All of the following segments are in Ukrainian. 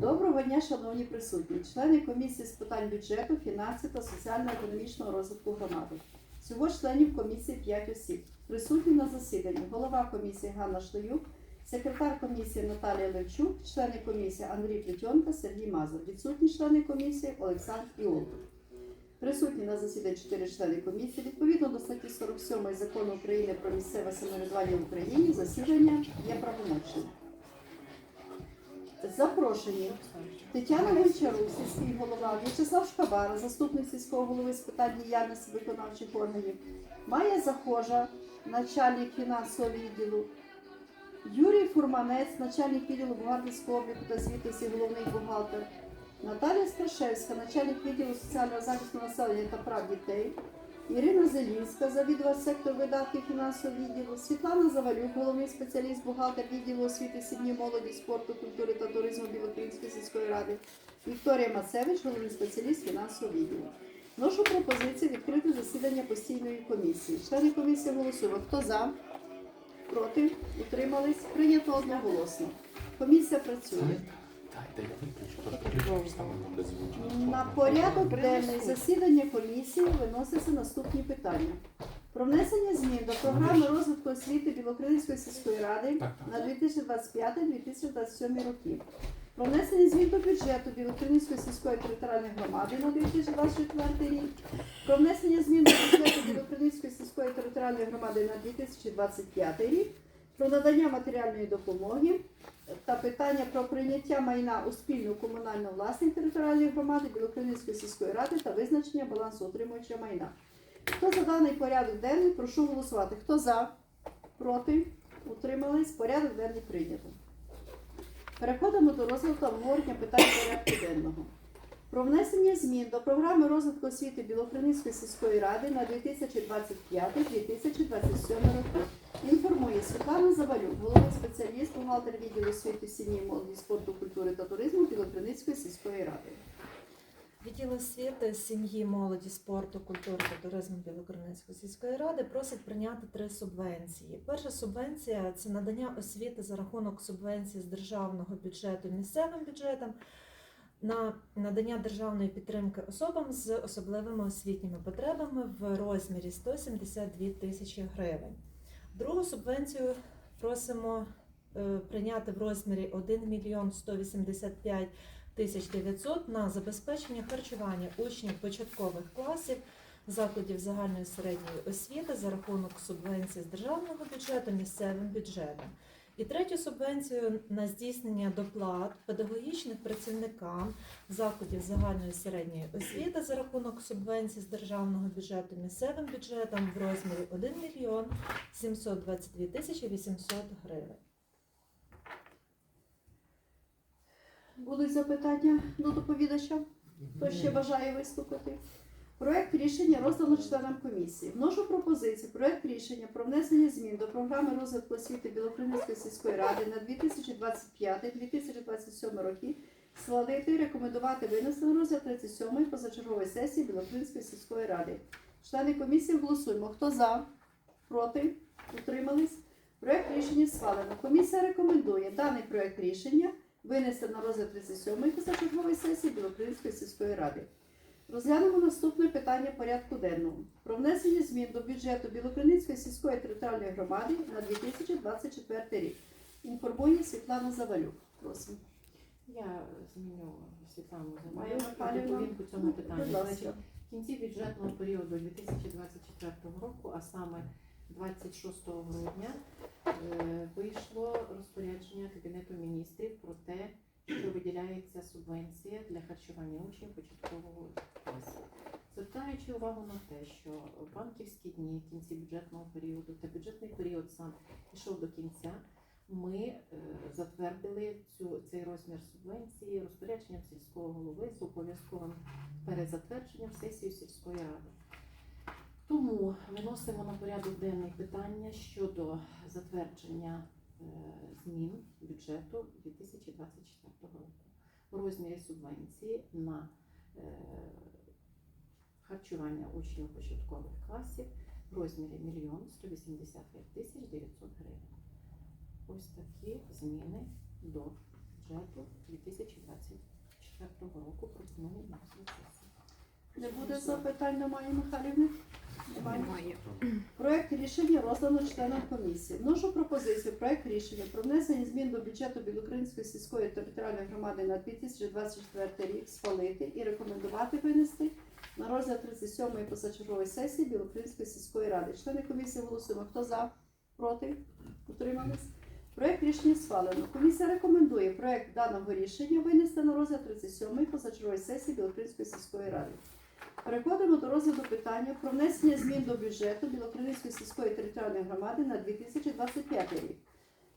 Доброго дня, шановні присутні, члени комісії з питань бюджету, фінансів та соціально-економічного розвитку громади. Всього членів комісії 5 осіб. Присутні на засіданні голова комісії Ганна Шлеюк, секретар комісії Наталія Левчук, члени комісії Андрій Плетьонка, Сергій Мазур. Відсутні члени комісії Олександр Іолов. Присутні на засіданні 4 члени комісії. Відповідно до статті 47 закону України про місцеве самоврядування в Україні засідання є правомочним. Запрошені. Тетяна Гончарук, сільський голова, В'ячеслав Шкабара, заступник сільського голови з питань діяльності виконавчих органів, Майя Захожа, начальник фінансового відділу, Юрій Фурманець, начальник відділу бухгалтерського обліку та звітності, головний бухгалтер, Наталія Сташевська, начальник відділу соціального захисту населення та прав дітей, Ірина Зелінська, завідувач сектору видатків фінансового відділу, Світлана Завалюк, головний спеціаліст бухгалтер відділу освіти, сім'ї, молоді, спорту, культури та туризму Білокринської сільської ради, Вікторія Мацевич, головний спеціаліст фінансового відділу. Вношу пропозицію відкрити засідання постійної комісії. Члени комісії голосуємо. Хто за? Проти? Утримались? Прийнято одноголосно. Комісія працює. На порядок денний засідання комісії виносяться наступні питання. Про внесення змін до програми розвитку освіти Білокринської сільської ради на 2025-2027 роки. Про внесення змін до бюджету Білокринської сільської територіальної громади на 2024 рік. Про внесення змін до бюджету Білокринської сільської територіальної громади на 2025 рік. Про надання матеріальної допомоги та питання про прийняття майна у спільну комунальну власність територіальної громади Білокринської сільської ради та визначення балансу утримуючого майна. Хто за даний порядок денний, прошу голосувати. Хто за? Проти? Утримались? Порядок денний прийнято. Переходимо до розгляду обговорення питань порядку денного. Про внесення змін до програми розвитку освіти Білокриницької сільської ради на 2025-2027 роки. Інформує Світлана Завалюк, головний спеціаліст, бухгалтер відділу освіти, сім'ї, молоді, спорту, культури та туризму Білокриницької сільської ради. Відділ освіти, сім'ї, молоді, спорту, культури та туризму Білокорницької сільської ради просить прийняти три субвенції. Перша субвенція це надання освіти за рахунок субвенції з державного бюджету місцевим бюджетам на надання державної підтримки особам з особливими освітніми потребами в розмірі 172 тисячі гривень. Другу субвенцію просимо е, прийняти в розмірі 1 мільйон 185 1900 на забезпечення харчування учнів початкових класів закладів загальної середньої освіти за рахунок субвенції з державного бюджету місцевим бюджетом. І третю субвенцію на здійснення доплат педагогічним працівникам закладів загальної середньої освіти за рахунок субвенцій з державного бюджету місцевим бюджетом в розмірі 1 мільйон 722 тисячі 800 гривень. Будуть запитання до доповідача? Хто ще бажає виступити? Проект рішення роздано членам комісії. Вношу пропозицію. Проект рішення про внесення змін до програми розвитку освіти Білокринської сільської ради на 2025-2027 роки і рекомендувати винести на розгляд 37-ї позачергової сесії Білокринської сільської ради. Члени комісії голосуємо. Хто за? Проти? Утримались? Проект рішення схвалено. Комісія рекомендує даний проект рішення винести на розгляд 37-ї позачергової сесії Білокринської сільської ради. Розглянемо наступне питання порядку денного про внесення змін до бюджету Білокриницької сільської територіальної громади на 2024 рік. Інформує Світлана Завалюк. Просимо. Я зміню Світлану Замарівну Михайлівна, відповім по цьому питанню. Значить, в кінці бюджетного періоду 2024 року, а саме 26 грудня, е, вийшло розпорядження Кабінету міністрів про те, що виділяється субвенція для харчування учнів початкового класу. Звертаючи увагу на те, що банківські дні в кінці бюджетного періоду та бюджетний період сам пішов до кінця, ми е, затвердили цю, цей розмір субвенції розпорядженням сільського голови з обов'язковим перезатвердженням сесії сільської ради. Тому виносимо на порядок денний питання щодо затвердження змін бюджету 2024 року у розмірі субвенції на е, харчування учнів початкових класів в розмірі 1 185 тисяч 900 гривень. Ось такі зміни до бюджету 2024 Ну, на розгляд сесії. Не буде запитань Майї Михайлівни? Немає. Проект рішення роздано членам комісії. Вношу пропозицію. Проект рішення про внесення змін до бюджету Білокринської сільської територіальної громади на 2024 рік схвалити і рекомендувати винести на розгляд 37-ї позачергової сесії Білокринської сільської ради. Члени комісії голосуємо. Хто за? Проти? Утримались? Проект рішення схвалено. Комісія рекомендує проект даного рішення винести на розгляд 37-ї позачергової сесії Білокринської сільської ради. Переходимо до розгляду питання про внесення змін до бюджету Білокринської сільської територіальної громади на 2025 рік.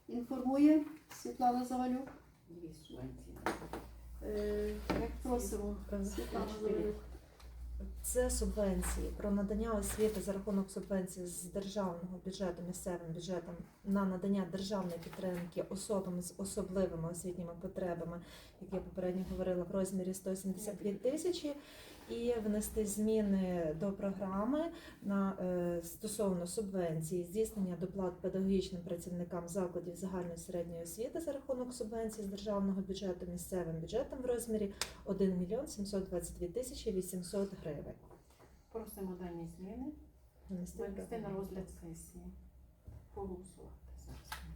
Інформує Світлана Завалюк. Е, Як просимо, Світлана Завалюк. Це субвенції про надання освіти за рахунок субвенції з державного бюджету місцевим бюджетом на надання державної підтримки особам з особливими освітніми потребами, як я попередньо говорила, в розмірі 172 тисячі, і внести зміни до програми на е, стосовно субвенції здійснення доплат педагогічним працівникам закладів загальної середньої освіти за рахунок субвенції з державного бюджету місцевим бюджетом в розмірі 1 мільйон 722 тисячі 800 гривень. Просимо дані зміни Внести винести на розгляд сесії. Проголосувати зараз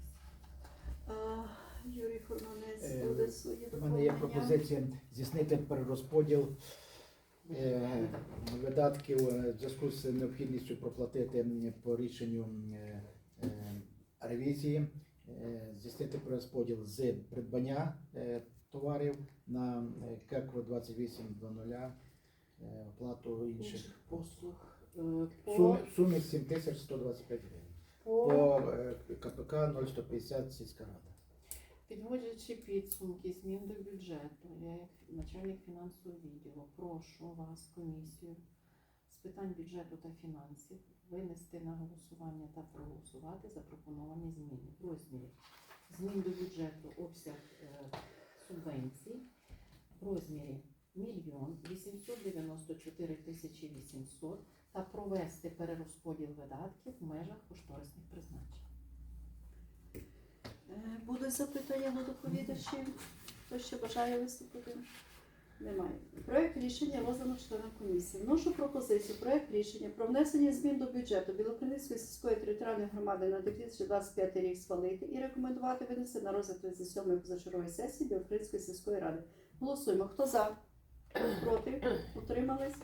Юрій Фурманець Е, буде свої У мене є пропозиція здійснити перерозподіл видатків е, в зв'язку з необхідністю проплатити по рішенню е, е, ревізії, е, здійснити перерозподіл з придбання е, товарів на е, КЕКРО 2800, е, оплату інших послуг. Е, По, сумі, в сумі 7125 гривень. по По е, КПК 0150 сільська рада. Підводячи підсумки змін до бюджету, я як начальник фінансового відділу прошу вас, комісію з питань бюджету та фінансів, винести на голосування та проголосувати запропоновані зміни. В розмірі змін до бюджету обсяг е, субвенцій. В розмірі мільйон 894 тисячі 800 та провести перерозподіл видатків в межах кошторисних призначень. Е, Будуть запитання до доповідачів? Хто ще бажає виступити? Немає. Проект рішення роздано членам комісії. Вношу пропозицію. Проект рішення про внесення змін до бюджету Білокриницької сільської територіальної громади на 2025 рік схвалити і рекомендувати винести на розгляд 37-ї позачергової сесії Білокриницької сільської ради. Голосуємо. Хто за? Проти? Утримались?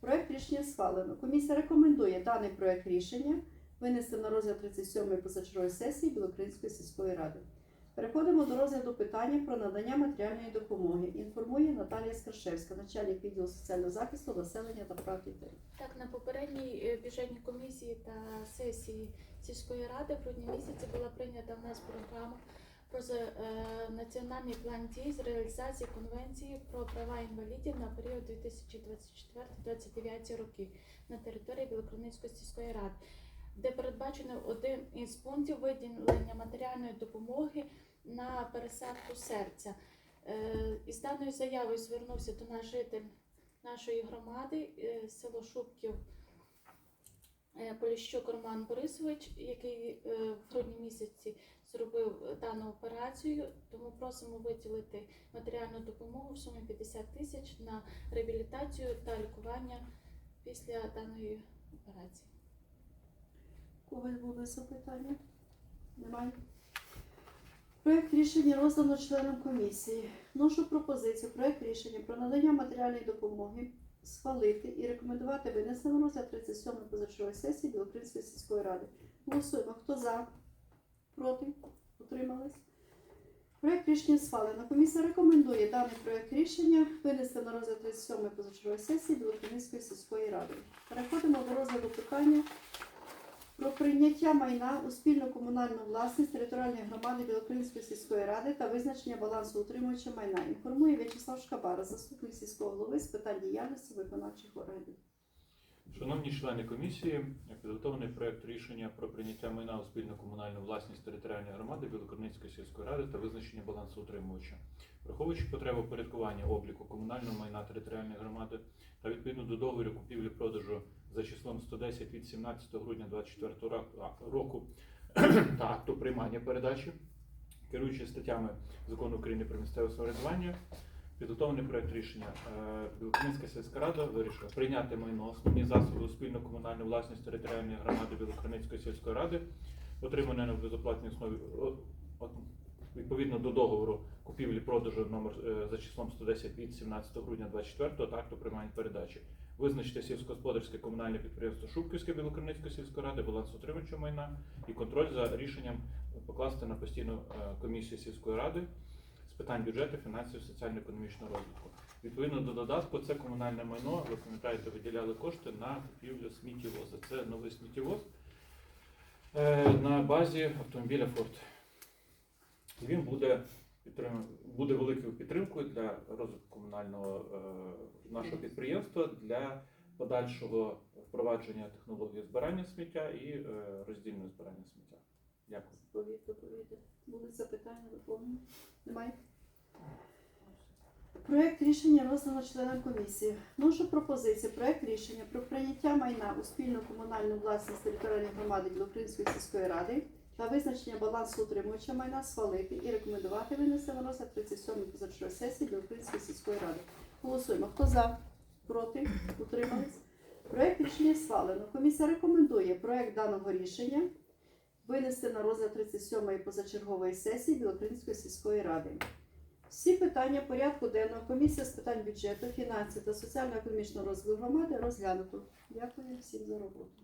Проект рішення схвалено. Комісія рекомендує даний проект рішення винести на розгляд 37-ї позачергової сесії Білокринської сільської ради. Переходимо до розгляду питання про надання матеріальної допомоги. Інформує Наталія Скаршевська, начальник відділу соціального захисту населення та прав дітей. Так, на попередній е, бюджетній комісії та сесії сільської ради в грудні місяці була прийнята в нас програма про е, національний план дій з реалізації конвенції про права інвалідів на період 2024-2029 роки на території Білокриницької сільської ради, де передбачено один із пунктів виділення матеріальної допомоги на пересадку серця. Е, Із даною заявою звернувся до нас житель нашої громади, е, село Шубків е, Поліщук Роман Борисович, який в грудні місяці зробив дану операцію. Тому просимо виділити матеріальну допомогу в сумі 50 тисяч на реабілітацію та лікування після даної операції. Когось були запитання? Немає. Проект рішення роздано членам комісії. Вношу пропозицію. Проект рішення про надання матеріальної допомоги схвалити і рекомендувати винести на розгляд 37-ї позачергової сесії Білокринської сільської ради. Голосуємо. Хто за? Проти? Утримались? Проект рішення схвалено. Комісія рекомендує даний проект рішення винести на розгляд 37-ї позачергової сесії Білокринської сільської ради. Переходимо до розгляду питання про прийняття майна у спільну комунальну власність територіальної громади Білокринської сільської ради та визначення балансу утримувача майна. Інформує В'ячеслав Шкабара, заступник сільського голови з питань діяльності виконавчих органів. Шановні члени комісії, підготовлений проект рішення про прийняття майна у спільну комунальну власність територіальної громади Білокорницької сільської ради та визначення балансу утримувача. Враховуючи потребу порядкування обліку комунального майна територіальної громади та відповідно до договору купівлі-продажу за числом 110 від 17 грудня 2024 року та акту приймання передачі, керуючи статтями Закону України про місцеве самоврядування, Підготовлений проект рішення. Е, Білокринська сільська рада вирішила прийняти майно основні засоби у спільну комунальну власність територіальної громади Білокриницької сільської ради, отримане на безоплатній основі відповідно до договору купівлі-продажу номер е, за числом 110 від 17 грудня 24 та акту приймання передачі. Визначити сільськогосподарське комунальне підприємство Шубківське Білокриницької сільської ради, балансоутримувача майна і контроль за рішенням покласти на постійну е, комісію сільської ради з питань бюджету, фінансів, соціально-економічного розвитку. Відповідно до додатку, це комунальне майно. Ви пам'ятаєте, виділяли кошти на купівлю сміттєвоза. Це новий сміттєвоз е, на базі автомобіля. І Він буде буде великою підтримкою для розвитку комунального е, нашого підприємства для подальшого впровадження технології збирання сміття і е, роздільного збирання сміття. Дякую. Доповідь, доповідь. Були запитання, доповнення? Немає? Проект рішення роздано членам комісії. Вношу пропозицію. Проект рішення про прийняття майна у спільну комунальну власність територіальної громади Білокринської сільської ради та визначення балансу утримувача майна схвалити і рекомендувати винести на розгляд 37-ї позачергової сесії Білокринської сільської ради. Голосуємо. Хто за? Проти? Утримались? Проект рішення схвалено. Комісія рекомендує проект даного рішення винести на розгляд 37-ї позачергової сесії Білокринської сільської ради. Всі питання порядку денного комісія з питань бюджету, фінансів та соціально-економічного розвитку громади розглянуто. Дякую всім за роботу.